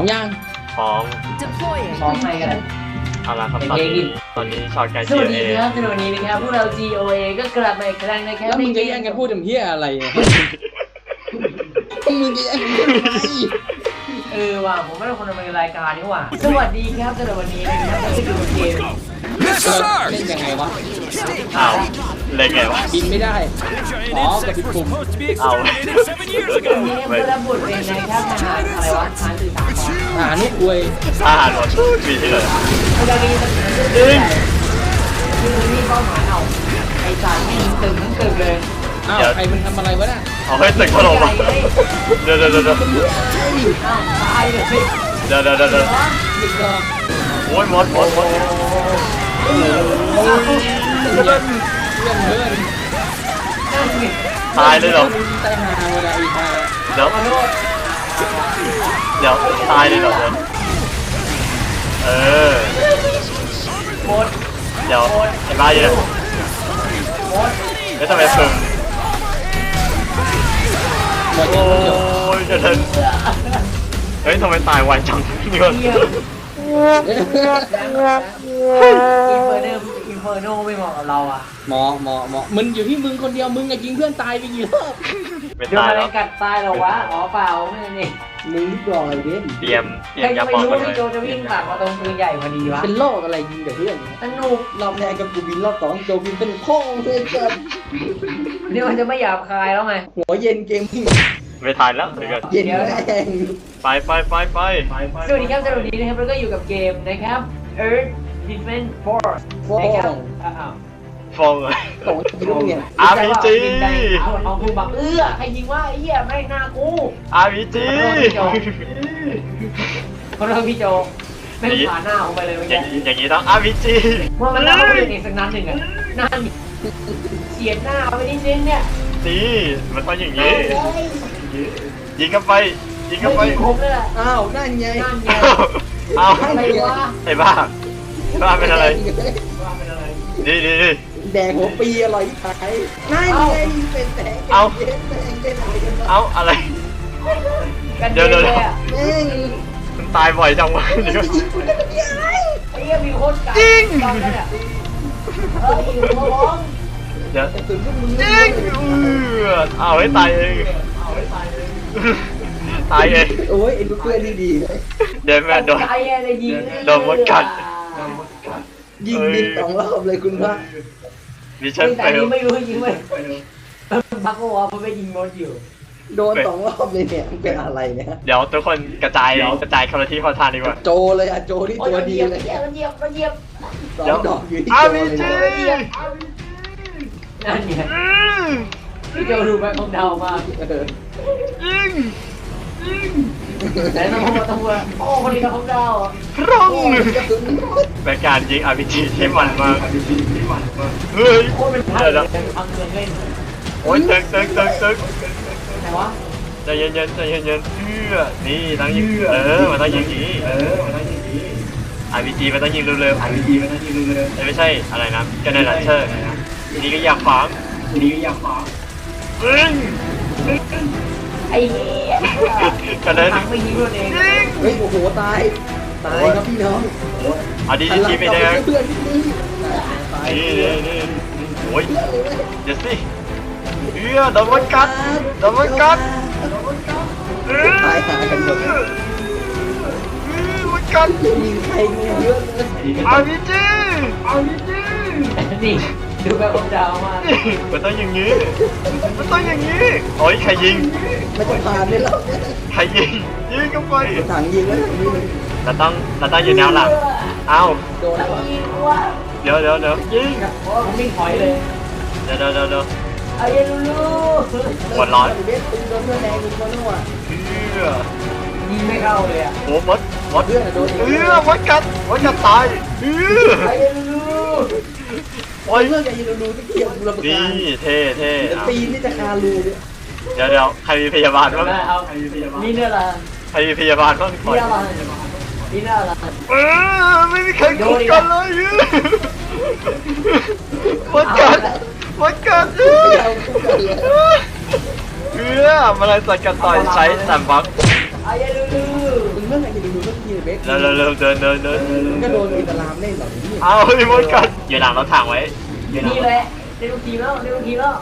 พร้อมยังพร้อม Deploying. พร้อมไปกัน เอาละครับเป็นตอนเพลงนี้ดิตอนนี้ชอตการสเชียวัสร์ดีเอครับสวัสดีนะครับพวกเรา GOA ก็กลับมาอีกครั้งนะครับแล้วมึงจะแย่งกันพูดถึงเฮียอะไรอะมึงจะแย่งกันพูดทำไมเออว่ะผมไม่ได้คนดำเนินรายการนี่หว่าสวัสดีครับสำหรับวันนี้นะครับเราจะดูเกมเล่นยังไงวะอ้าว เล่นไงวะ บินไม่ได้ อ๋อกดผิดปุ่ม เอาเกมนี้เนี่ยรับบทเป็นนะครับทหารอะไรวะทหารสื่อสารอ่านุกวยทหารรถมีที่ไหนเขาจะมีมันคือคือนี่เป้าหมายเอาไอ้สารที่ยิงตึงทั้งตึงเลยอ้าวใครมันทำอะไรวะน่ะเอาให้ตึกถล่มใหญ่อะเลยเดี๋ยวเดี๋ยวเดี๋ยวเดี๋ยวอ้าวตายเลยเดี๋ยวเดี๋ยวเดี๋ยวเดี๋ยวหยุดก่อนโอ้ยมดมดมดเพื่อน เพื่อนเพื่อนนั่นไงตายเลยเหรอตายหาเวลาอีกมาเดี๋ยวขอโทษเดี๋ยวตายเลยเหรอมดเออโคตรเดี๋ยวไอ้บ้าอยู่เนี่ยโคตรแล้วทำไมฝึกหมดโอ้ยังเดี๋ยวยเดี๋ยวเดี๋ยวเฮ้ยทำไมตายไวจังนี่มันเยี่ยมอิน เฟอร์เนอร์อินเฟอร์โนไม่เหมาะกับเราอะหมอหมอหมอมันอยู่ที่มึงคนเดียวมึงอะยิงเพื่อนตายไปกี่รอบไม่โดนตายอะไรแล้วกัดตายเหรอวะอ๋อเปล่าไม่นี่มึงรีบบอกเลยเด่นเตรียมเตรียใครมจะยาไปปองรู้มาว่าเลพี่ยโจจะวิ่งผ่านมาตรงปืนใหญ่พอดีวะเป็นโรคอะไรยิงแต่เพื่อนสนุกรอบแรกกับกูบินรอบสองโจบินเป็นพ่องเลยเกินนี่มันจะไม่หยาบคายแล้วไงหัวเย็นเกมมิ่งไม่ทายแล้วเดี๋ยวก่อนเย็นแรงไปไปไปไปสวัสดีครับสวัสดีนะครับแล้วก็อยู่กับเกมนะครับ Earth Defense Force ฟ้อนะครับงอ้าวฟองเลยสองลูกเนี่ย RPG เอาเอาคูบังเอื้อใครยิงว่าไอ้เหี้ยไม่งหน้ากู RPG ขอโทษพี่โจไม่งผ่านหน้าผมไปเลยเมื่ออย่างกี้อย่างนี้ต้อง RPG เมื่อมันน่าเขาเรียนเองสักนัดหนึ่งอะนั่นเสียดหน้าเอาไปนิดนึงเนี่ยนี่มันต้องอย่างนี้ยิงเข้าไปยิงเข้าไปไม่ยิงผมเลยแหละอ้าวนั่นไงนั่นไงเอาอะไรวะไอ้บ้าไอ้ บ้าเป็นอะไร นี่นี่นี่แดงหัวปีอร่อยที่ขายนั่นไงเป็นแสงเอาเย็นแสงเป็นอะไรกันวะเอาอะไร กันเดี๋ยวเองเดี๋ยวเลยอะแม่งมันตายบ่อยจังวะเดี๋ยวยิงกูจะเป็นยังไงไอ้เหี้ยมีโคตรไกลจริงตอนนั้นอะเอออยู่เขาร้องเดี๋ยวกระสุนพวกมึงจริงเออเอาให้ตายเองตายเองโอ้ยไอ้ลูกเพื่อนนี่ดีเลยเดี๋ยวแม่โดนไกลอะเลยยิงโดนมดกัด ยิงบินสองรอบเลยคุณพระดิฉันแต่ไปนี้ไม่รู้ยิงเลยพักก็ว่ามันไปยิงมดอยู่ โดนสองรอบเลยเนี่ยมันเป็นอะไรเนี่ยเดี๋ยวทุกคนกระจายกระจายคนละที่คนละทางดีกว่า โจเลยอะโจที่โอ้ตัวยดีเหยียบเลยเหยียบเหยียบเหยียบสองเดี๋ยว ดอกอยู่ที่อาโจวีเลยจีนะนั่นไงพี่โจดูแบงค์ของเดามากเออยิงยิง แต่ต้องพูดต้องพูดโอ้คนนี้กับของเดาอะร่องโอ้ยระสุนเป็นการยิงอาร์พีจีที่มันมากเฮ้ยโคตรเป็นพันเดี๋ยวเลยทำเงินเล่นโอ้ยตึกตึกตึกตึกไหนวะใจเย็นๆใจเย็นๆเพื่อนี่ต้องยิงเออมันต้องยิงอย่างนี้เออมันต้องยิงอย่างนี้อาร์พีจีมันต้องยิงเร็วๆอาร์พีจีมันต้องยิงเร็วๆไม่ใช่อะไรนะกันในลันเชอร์ทีนี้ก็อยากฟังนี้ก็อยากฟังเอ้ย ไอ้เหี้ยกันเลยทำไม่ยิงตัวเองเฮ้ยโอ้โหตายตายครับพี่น้องเอาดีหันหลัทีงไปกลับแดไปงเพื่อนนิดนึงตายนี่เลนี่ยนี่โอ้ยเดี๋ยวสิเอื้อโดนมันกัดโดนมันกัดเออตายหากันหมดเออมันกัดยิงใครกูเยอะเลยอาร์พีจีอาร์พีจีนี่ ดูแบงค์ของเดามากมันต้องอย่างนี้มันต้องอย่างนี้โอ้ยใครยิงไม่ต้องผ่านเลยแล้วใครยิงยิงเข้าไปถังยิงแล้วถังยิงเลยเราต้องเราต้องยืนแนวหลังเอ้าโดนแล้วยิงว่ะเดี๋ยวเดี๋ยวเดี๋ยวยิงโอ้ผมวิ่งถอยเลยเดี๋ยวเดี๋ยวเดี๋ยวเดี๋ยวไอ้เหี้ยลูลูหัวร้อนเบสปืนโดนเพื่อนแดงคุณโดนว่ะเอื้อยิงไม่เข้าเลยอะโอ้มดมดเพื่อนอะโดนเอื้อมดกัดมดกัดตายเอื้อไอ้เหี้ยลูลู โอ้ยเพื่อนกับยิงรูที่เกี่ยวกูระเบิดนี่เท่เท่การเอาปีนนี่จะคารูเนี่ยเดี๋ยวเดี๋ยวใครมีพยาบาลบ้างได้เอานี่เนี่ยละใครมีพยาบาลบ้างถอยนี่อะไรนี่น่าละเออไม่มีใครคุยกันเลยเอื้อมดกัดมดกัดเอื้อเอาคู่กันเลยเอื้อมาเลยสัตว์กันต่อยใช้แซมบักไอ้เหี้ยลูลูมึงเมื่อไหร่จะดูที่ เบสเร็วเร็วเร็วเดินเดินเดินก็โดนอิตาลามเล่นเหรอเนี่ยเอาไอ้มดกัดอย่าหลังเราถังไว้อย่าหลังนี่แหละได้ลูกทีมแล้วได้ลูกทีมแล้ว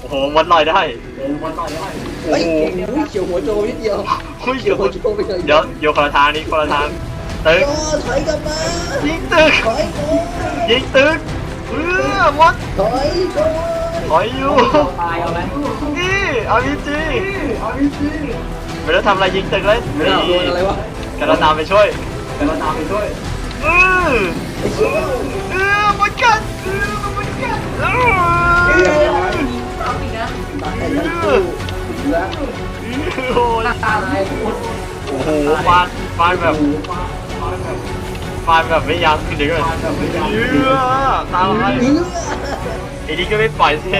โอ้โหมดลอยได้โอ้โหมดลอยได้เฮ้ยโอ้โหเก่งอุ้ยเฉียวหัวโจนิดเดียวเฮ้ยเฉีเดี๋ยยววหัวโจไปเลยเดี๋ยวเดี๋ยวคนละทางนี่คนละทางตึกโจถอยกลับมายิงตึกถอยโจยิงตึกเออมดถอยโจถอยอยู่ตายเอาไหมนี่เอาจริงไม่ได้ทำอะไรยิงตึกเลยไม่เอาโดนอะไรวะ กันเราตามไปช่วยกันเราตามไปช่วยเออไอ้โจเออมดกัดเออมดกัดเออเอาอีกนะตายทั้งคู่แล้วโอ้ยตาอะไรโอ้โหฟาดฟาดแบบฟาดแบบไม่ยั้งเดี๋ยวก่อนเยือตามไปเนื้อไอ้นี่ก็ไม่ปล่อยสิ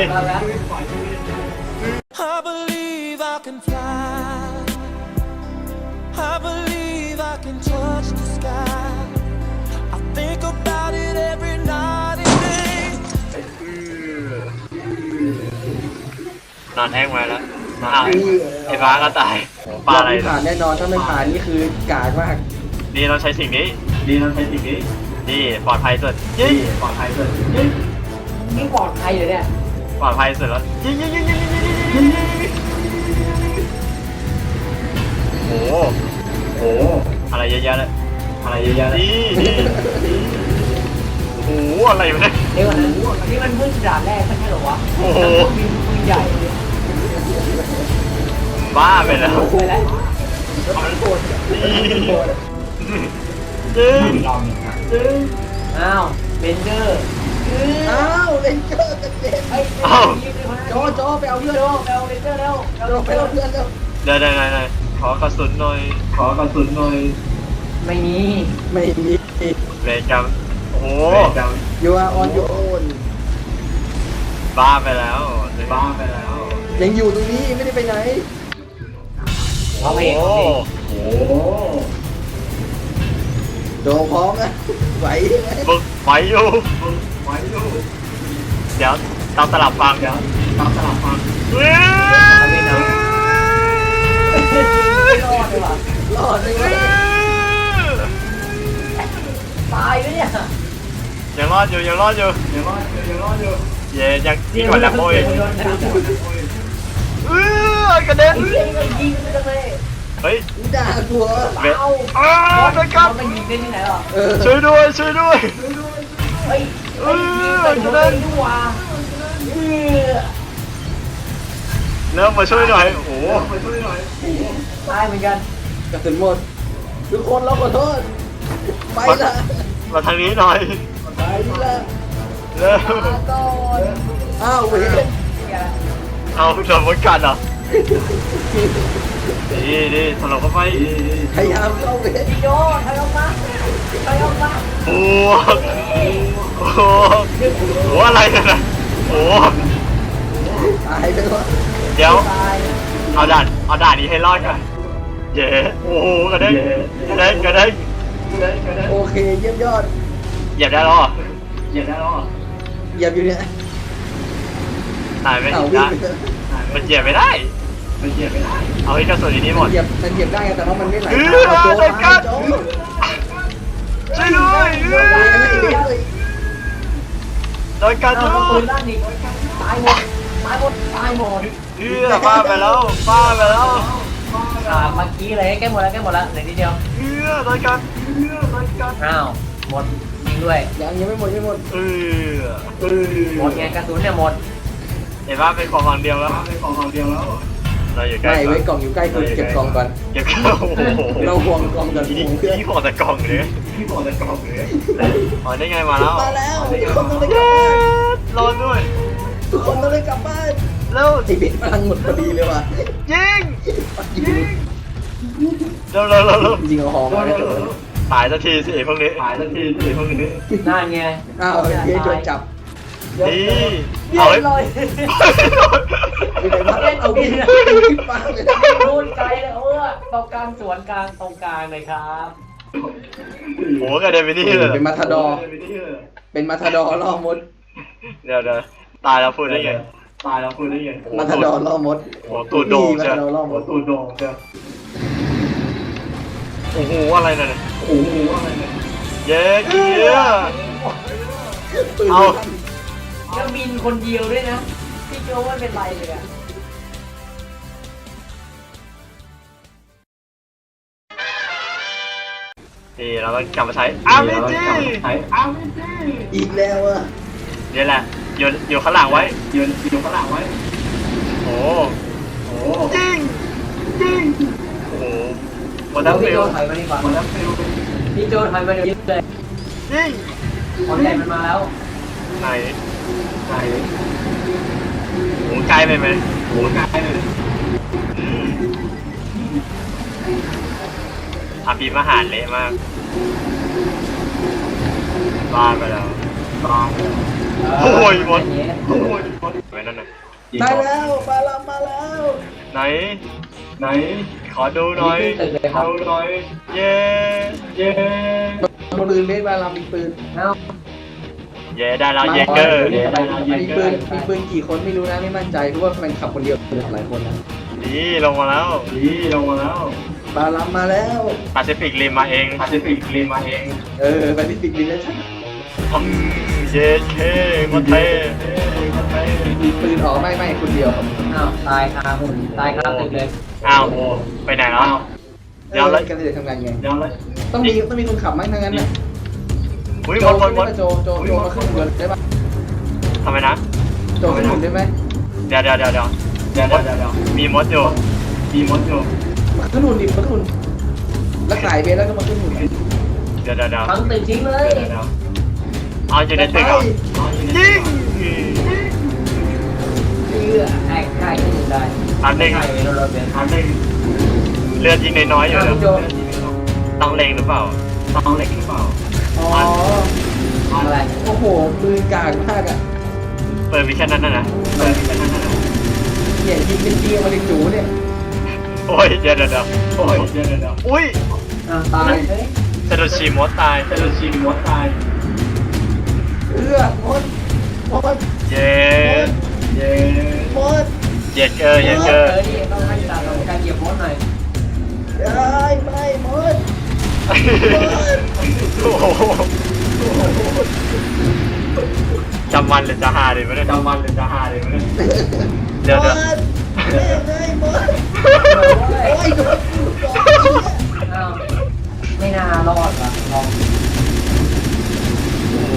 นอนแห้งไว้แล้วอ้ไอ้ฟ้าก็ตายปลาอะไรรอผ่านแน่นอนถ้าไม่ผ่านนี่คือกากมากดีเราใช้สิ่งนี้ ดีเราใช้สิ่งนี้ดีปลอดภัยสุดยิ่งปลอดภัยสุดยิ่งไม่ปลอดภัยเลยเนี่ยปลอดภัยสุดแล้วยิ่งยิ่งยิ่งยิ่งยิ่งยิ่งยิ่งโอ้โห อ้โหอะไรเยอะแยะเลยอะไรเยอะแยะเลยนี่นี่โอ้โหอะไรอยู่เนี่ยเดี๋ยวก่อนนะนี่มันพื้นด่านแรกไม่ใช่เหรอวะโอ้โหมีปืนใหญ่บ้าไปแล้วไปแล้วนี่จึงจึงอ้าวเบนเดอร์อ้าวเลนเจอร์กันเด็นเฮ้ยโจโจไปเอาเพื่อนเร็โจวเร็วเบนเดอร์เร็วโจไปเอาเพื่อนเร็วเดี๋ยวเดี๋ยวเดี๋ยวเดี๋ยว ขอกระสุนหน่อย ขอกระสุนหน่อยไม่มี ไม่มีเบรกจังโอ้โหยูอาออนยูโอนบ้าไปแล้วบ้าไปแล้วยังอยู่ตรงนี้ไม่ได้ไปไหนเอาไปโอ้เองโหโจพร้อมนะไหวไหมบึกไปอยู่บึกไปอยู่เดี๋ยวตามตลับฟังเดี๋ยวตามตลับฟังเว้ย ไม่รอดเลยว่ะรอดเลยไหมตายไหมเนี่ยยังรอดอยู่ยังรอดอยู่ยังรอดอยู่ยังรอดอยู่เย่ยังยิ่งกว่าแลมโบ้อีกเออกระเด็นยิงเลยยิงเลยเฮ้ยด่ากูเหรอเบรกอ้าวเบรกครับมันยิงได้ที่ไหนหรอเออช่วยด้วยช่วยด้วยเฮ้ยเฮ้ยยิงไปโดนดีกว่า เออเริ่มมาช่วยหน่อย โอ้โหตายเหมือนกันกระสุนหมด ทุกคนเราขอโทษ ไปละมาทางนี้หน่อย ไปละเริ่มมาก่อนอ้าวเวรเอาโดนมดกัดเหรอดีดีถลกเข้าไปพยายามเข้าเวรพี่โยถอยออกมาถอยออกมาโอ้โหโอ้อะไรกันนะโอ้ตายไปแล้ว เดี๋ยวตายเอาด่าน เอาด่านนี้ให้รอดก่อนเย้โอ้โหกระเด้งกระเด้งกระเด้งกระเด้งกระเด้งโอเคเยี่ยมยอดเหยียบได้หรอเหยียบได้หรอเหยียบอยู่เนี่ยตายไม่เอาได้วิ่งไปเถอะมันเหยียบไม่ได้ มันเหยียบไม่ได้ เอาให้กระสุนนี้หมดเหยียบมันเหยียบได้ไงแต่ว่ามันไม่ไหลเออตามโจได้กัตามนโจช่วยด้วยเอตายกันเลยอโดนกัดเอาทุปืกนด้านนี้ตายหมดตายหมดตายหมด เออบ้าไปแล้วบ้าไปแล้วอ่าเมื่อกี้เลยแก้หมดแล้วแก้หมดแล้วเหลือนิดเดียวเออโดนกัดเออโดนกัดอ้าวหมดยิงด้วยยังยังไม่หมดยังไม่หมดเออเออหมดไงกระสุนเนี่ยหมดเห็นว่าเป็นของฝั่งเดียวแล้วเป็นของฝั่งเดียวแล้วเราอยู่ใกล้ไม่ไว้กล่องอยู่ใกล้คุณเก็บกล่องก่อนเก็บเข้าโอ้โหเราห่วงกล่องก่อนที่ห่วงเครื่องที่ห่วงแต่กล่องเลยที่ห่วงแต่กล่องเลยอ๋อได้ไงมาแล้วมาแล้วทุกคนต้องได้กเย้ลับบ้านรอด้วยทุกคนต้องได้กลับบ้าน แล้วไอ้เบ็ดพลังหมดพอดีเลยว่ะยิงยิงเร็วเร็วเร็วเร็วยิงเอาหอมมาได้เลยตายสักทีสิไอ้พวกนี้ตายสักทีสิไอ้พวกนี้นั่นไงอ้าวเฮ้ยโดนจับนี่เรียเอาบไว้ร้อยไปไหนมาเอาวิ่งขึ้นฟ้าเลยโดนไกลเลยเออตรงกลางสวนกลางตรงกลางเลยครับโหกระเด็นไปนี่เลยเป็นมาทาดอร์เป็นมาทาดอร์ล่อมด เดี๋ยวเดี๋ยวตายแล้วพูดได้ไง ตายแล้วพูดได้ไงมาทาดอร์ล่อมดโอ้ตูดโด่งมาใช่ทาดอร์ล่อมดตูดโด่งใช่โอ้โหอะไรน่ะเนี่ยโอ้โหอะไรเนี่ยเย้เกียร์ปืนเอาแล้วบินคนเดียวด้วยนะพี่โจว่าเป็นไรเลยอะนี่เราต้องกลับมาใช้อาร์พีจีอีกแล้วอะนี่แหละโยนอยู่ข้างหลังไว้โยนอยู่ข้างหลังไว้โอ้โหจริงจริงโอ้โหวันนั้นพี่ฟิโจลถอยมาดีกว่าวันนั้นฟิลพี่โจถอยมาเดี๋ยวยึดเลยจริงคอนใหญ่มันมาแล้วไหนไหนโอ้ไกลไปไหมโอ้ไกลไปไหมอืมทำปีมหารเละมากบ้าไปแล้วบ้าไปแล้ว โอ้ยหมดโอ้ยหมดไว้นั่นน่ะได้แล้วมาแล้วมาแล้วไหน ไหน ขอดูหน่อยนี่ขึ้นตึกเลยครับดูหน่อย เย้เย้ปืนเบสบาลามีปืนเอ้าเย้ได้แล้วเยเกอร์มีปืนมีปืนกี่คนไม่รู้นะไม่มั่นใจเพราะว่ามันขับคนเดียวหลายคนนะนี่ลงมาแล้วนี่ลงมาแล้วบาลามมาแล้วปาซิฟิกริมมาเองปาซิฟิกริมมาเอง เออไปที่ปิกดินแล้วใช่อืม เย้เคมาเท่มาเท่มีปืนออกไม่ไม่คนเดียวครับอ้าวตายคาหุ่นตายคาตึกเลยอ้าวไปไหนแล้วเดี๋ยวเลยกันจะทำงานไงเดี๋ยวเลยต้องมีต้องมีคนขับมั้งทั้งนั้นน่ะอุ้ยโจหมดหมดหมดโจโจโจมาขึ้นหุ่นได้ปะทำไมนะโจขึ้นหุ่นได้ไหมเดี๋ยวเดี๋ยวเดี๋ยวเดี๋ยวเดี๋ยวเดี๋ยวเดามีมดอยู่มีมดอยู่มาขึ้นหุ่นดิมาขึ้นหุ่นแล้วขายเบสแล้วก็มาขึ้นหุ่นเดี๋ยวเดี๋ยวเดี๋ยวทั้งตึกทิ้งเลย เดี๋ยวเดี๋ยวเอาอยู่ในตึกเหรอยิงเชื่ออกได้ขึ้นได้อันหนึ่งใช่เราเราเป็นอันหนึ่งเลือดยิงน้อยๆอยู่อ้วต้องเล็งหรือเปล่า ต้องเล็งหรือเปล่าอ๋ออะไรโอ้โหปืนกากมากอะเปิดวิชั่นนั้นนะเปิดวิชั่นนั้นนะเนี่ยยิงเป็นเกียร์มาในจูเนี่ยโอ้ยเดี๋ยวเดี๋ยวโอ้ยเดี๋ยวเดี๋ยวอุ้ยตายเฮ้ยเซโดชิมดตายเซโดชิมดตาย เอื้อมดมดเย้เย้มดเย็ดเกอร์เย็ดเกเอออร์นี่ต้องให้ตาของการเหยียบมดหน่อยได้ไม่มดโอ้โหจำวันหรือจะหาเลยมั้ยเนี่ยจำวันหรือจะหาเลยมั้ยเนี่ยเดี๋ยวเดี๋ยวมดไม่ไม่มดโอ้ยโดนอ้าวไม่น่ารอดว่ะลอง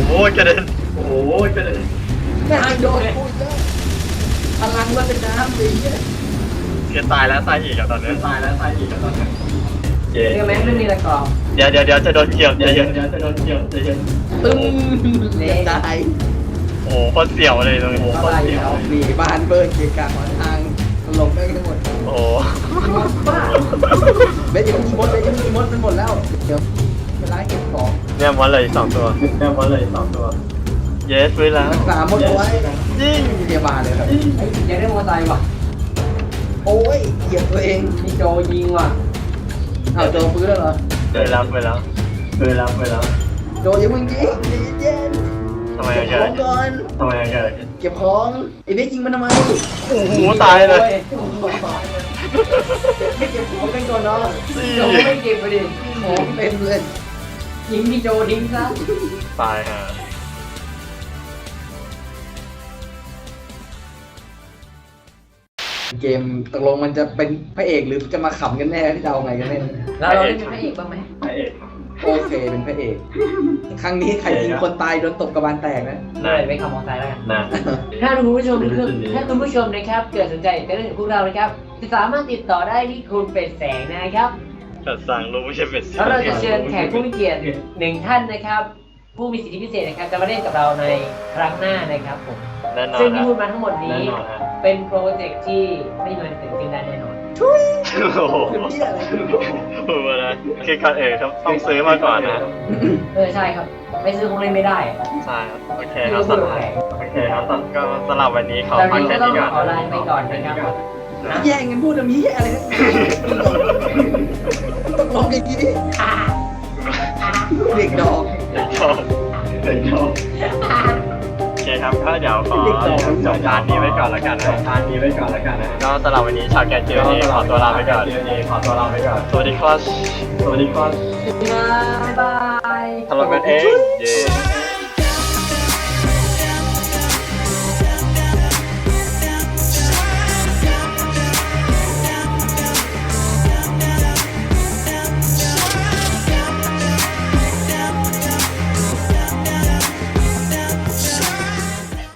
โอ้ยกระเด็นโอ้ยกระเด็นน่าโดนพูดแล้วพลังมันเป็นน้ำสิเนี่ยเกตายแล้วตายอีกอะตอนนี้ตายแล้วตายอีกอะตอนนี้เย้เรียกแม่งไม่มีอะไรกรอบเดี๋ยวเดี๋ยวเดี๋ยวจะโดนเกี่ยวเดี๋ยวเดี๋ยวเดี๋ยวจะโดนเกี่ยวเดี๋ยวเดี๋ยวตึ้งตายโอ้โหโคตรเสี่ยวเลยตรงนี้โอ้โหโคตรเสี่ยวหนีบ้านเบิร์ดเกียร์กลางหนทางหลบได้ทั้งหมดโอ้โหบ้าเบสยังมีมดเบสยังมีมดมันหมดแล้วเดี๋ยวเวลาเก็บของ เนี่ยมอนเลยสองตัวเนี่ยมอนเลยสองตัว เยสฟื้นแล้วรักษามดเอาไว้ยิงพยาบาลเลยครับเฮ้ยอยากได้มอเตอร์ไซค์ว่ะ โอ้ยเหยียบตัวเองพี่โจยิงว่ะอ้าวโจฟื้นแล้วเหรอฟื้นแล้วฟื้นแล้วฟื้นแล้วฟื้นแล้วโจอย่าเพิ่งยิงใจเย็นทำไมเก็อะบเกิขอดงก่อนทำไมอะเกิดเก็บของไอ้เบสยิงมันทำไมโอ้โหตายเลยไม่เก็บของกันก่อนเนาะโจไม่เก็บไปดิของเต็มเลย ยิงพี่โจทิ้งซะตายฮะเกมตกลงมันจะเป็นพระเอกหรือจะมาขำกันแน่ที่จะเอาไงกันแน่แล้วเราเล่นเป็นพระเอกบ้างไหมพระเอกโอเคเป็นพระเอก ครั้งนี้ใครยิงคนตายโดนตบกระบาลแตกนะเลยไม่ขับมอเตอร์ไซค์แล้วกันนะถ้าคุณผู้ชมถ้าคุณผู้ชมนะครับ เกิดสนใจในเรื่องของพวกเรานะครับจะสามารถติดต่อได้ที่คุณเป็ดแสงนะครับ แต่สั่งรู้ไม่ใช่เป็ดเสียแล้วเราจะเชิญแขกผู้มีเกียรติหนึ่งท่านนะครับ ผู้มีสิทธิพิเศษนะครับจะมาเล่นกับเราในครั้งหน้านะครับผมแน่นอนซึ่งที่นะพูดมาทั้งหมดแน่นี้นอนฮะเป็นโปรเจกต์ที่ไม่มีวันเสร็จสิ้นได้แน่นอน โอ้โหเป็นเหี้ยอะไรโอ้โหนะคือก่อนเอกต้องต้องซื้อมาก่อนนะเออใช่ครับ ไม่ซื้อคงเล่นไม่ได้อะใช่ครับโอเคครับสำหรับโอเคครับสำหรับก็สำหรับวันนี้ขอตอนพักนี้แค่ก็ต้อนี้งก่อนขอลาไปก่อนนะครับนะแย่งกันพูดอะมีแย่อะไรนะตก ลงอย่างนี้เด็กดอกเด็กชอบเด็กชอบโอเคครับครับก็เดี๋ยวขอจบการนี้ไว้ก่อนแล้วกันนะการนี้ไว้ก่อนแล้วกันนะก็สำหรับวันนี้ชาวแกนเจอเอขอตัวลาไปก่อนขอตัวลาไปก่อนสวัสดีครับสวัสดีครับบ๊ายบายทำเราเป็นเองเย้